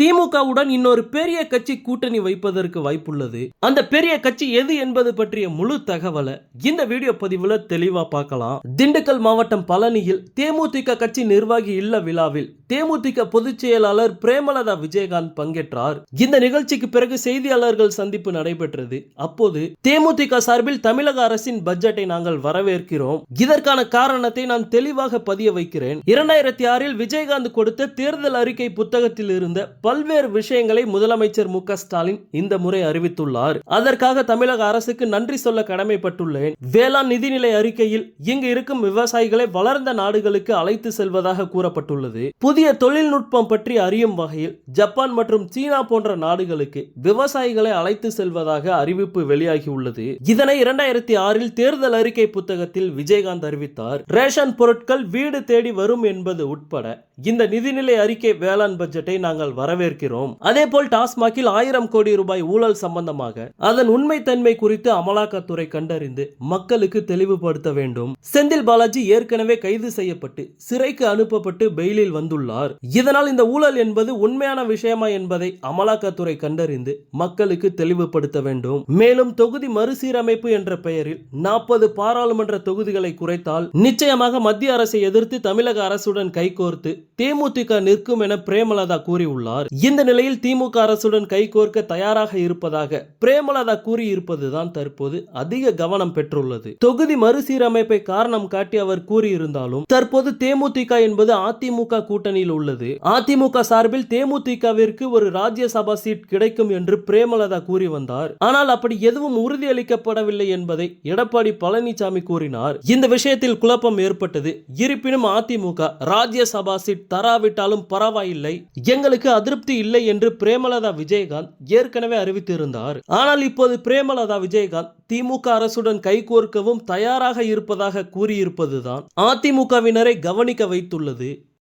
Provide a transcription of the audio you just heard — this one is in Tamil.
திமுகவுடன் இன்னொரு பெரிய கட்சி கூட்டணி வைப்பதற்கு வாய்ப்புள்ளது. அந்த பெரிய கட்சி எது என்பது பற்றிய முழு தகவலை இந்த வீடியோ பதிவுல தெளிவா பார்க்கலாம். திண்டுக்கல் மாவட்டம் பழனியில் தேமுதிக கட்சி நிர்வாகி இல்ல விழாவில் தேமுதிக பொதுச் செயலாளர் பிரேமலதா விஜயகாந்த் பங்கேற்றார். இந்த நிகழ்ச்சிக்கு பிறகு செய்தியாளர்கள் சந்திப்பு நடைபெற்றது. அப்போது தேமுதிக சார்பில் தமிழக அரசின் பட்ஜெட்டை நாங்கள் வரவேற்கிறோம். இதற்கான காரணத்தை நான் தெளிவாக பதிய வைக்கிறேன். இரண்டாயிரத்தி ஆறில் விஜயகாந்த் கொடுத்த தேர்தல் அறிக்கை புத்தகத்தில் இருந்த பல்வேறு விஷயங்களை முதலமைச்சர் மு ஸ்டாலின் இந்த முறை அறிவித்துள்ளார். அதற்காக தமிழக அரசுக்கு நன்றி சொல்ல கடமைப்பட்டுள்ளேன். வேளாண் நிதிநிலை அறிக்கையில் இங்கு இருக்கும் விவசாயிகளை வளர்ந்த நாடுகளுக்கு அழைத்து செல்வதாக கூறப்பட்டுள்ளது. புதிய தொழில்நுட்பம் பற்றி அறியும் வகையில் ஜப்பான் மற்றும் சீனா போன்ற நாடுகளுக்கு விவசாயிகளை அழைத்து செல்வதாக அறிவிப்பு வெளியாகியுள்ளது. இதனை இரண்டாயிரத்தி ஆறில் தேர்தல் அறிக்கை புத்தகத்தில் விஜயகாந்த் அறிவித்தார். ரேஷன் பொருட்கள் வீடு தேடி வரும் என்பது உட்பட இந்த நிதிநிலை அறிக்கை வேளாண் பட்ஜெட்டை நாங்கள் வரவேற்கிறோம். அதேபோல் டாஸ்மாகில் ஆயிரம் கோடி ரூபாய் ஊழல் சம்பந்தமாக அதன் உண்மைத்தன்மை குறித்து அமலாக்கத்துறை கண்டறிந்து மக்களுக்கு தெளிவுபடுத்த வேண்டும். செந்தில் பாலாஜி ஏற்கனவே கைது செய்யப்பட்டு சிறைக்கு அனுப்பப்பட்டு பெயிலில் வந்துள்ளார். இதனால் இந்த ஊழல் என்பது உண்மையான விஷயமா என்பதை அமலாக்கத்துறை கண்டறிந்து மக்களுக்கு தெளிவுபடுத்த வேண்டும். மேலும் தொகுதி மறுசீரமைப்பு என்ற பெயரில் நாற்பது பாராளுமன்ற தொகுதிகளை குறைத்தால் நிச்சயமாக மத்திய அரசை எதிர்த்து தமிழக அரசுடன் கைகோர்த்து தேமுதிக நிற்கும் என பிரேமலதா கூறியுள்ளார். கூறியுள்ளார். இந்த நிலையில் திமுக அரசுடன் கைகோர்க்க தயாராக இருப்பதாக பிரேமலதா கூறியிருப்பதுதான் தற்போது அதிக கவனம் பெற்றுள்ளது. தொகுதி மறுசீரமைப்பை காரணம் காட்டி அவர் கூறியிருந்தாலும் தற்போது தேமுதிக என்பது அதிமுக கூட்டணியில் உள்ளது. அதிமுக சார்பில் தேமுதிகவிற்கு ஒரு ராஜ்யசபா சீட் கிடைக்கும் என்று பிரேமலதா கூறி வந்தார். ஆனால் அப்படி எதுவும் உறுதியளிக்கப்படவில்லை என்பதை எடப்பாடி பழனிசாமி கூறினார். இந்த விஷயத்தில் குழப்பம் ஏற்பட்டது. இருப்பினும் அதிமுக ராஜ்யசபா சீட் தராவிட்டாலும் பரவாயில்லை. எங்களுக்கு அது அதிருப்தி இல்லை என்று பிரேமலதா விஜயகாந்த் ஏற்கனவே அறிவித்திருந்தார். ஆனால் இப்போது பிரேமலதா விஜயகாந்த் திமுக அரசுடன் கைகோர்க்கவும் தயாராக இருப்பதாக கூறியிருப்பதுதான் அதிமுகவினரை கவனிக்க வைத்துள்ளது.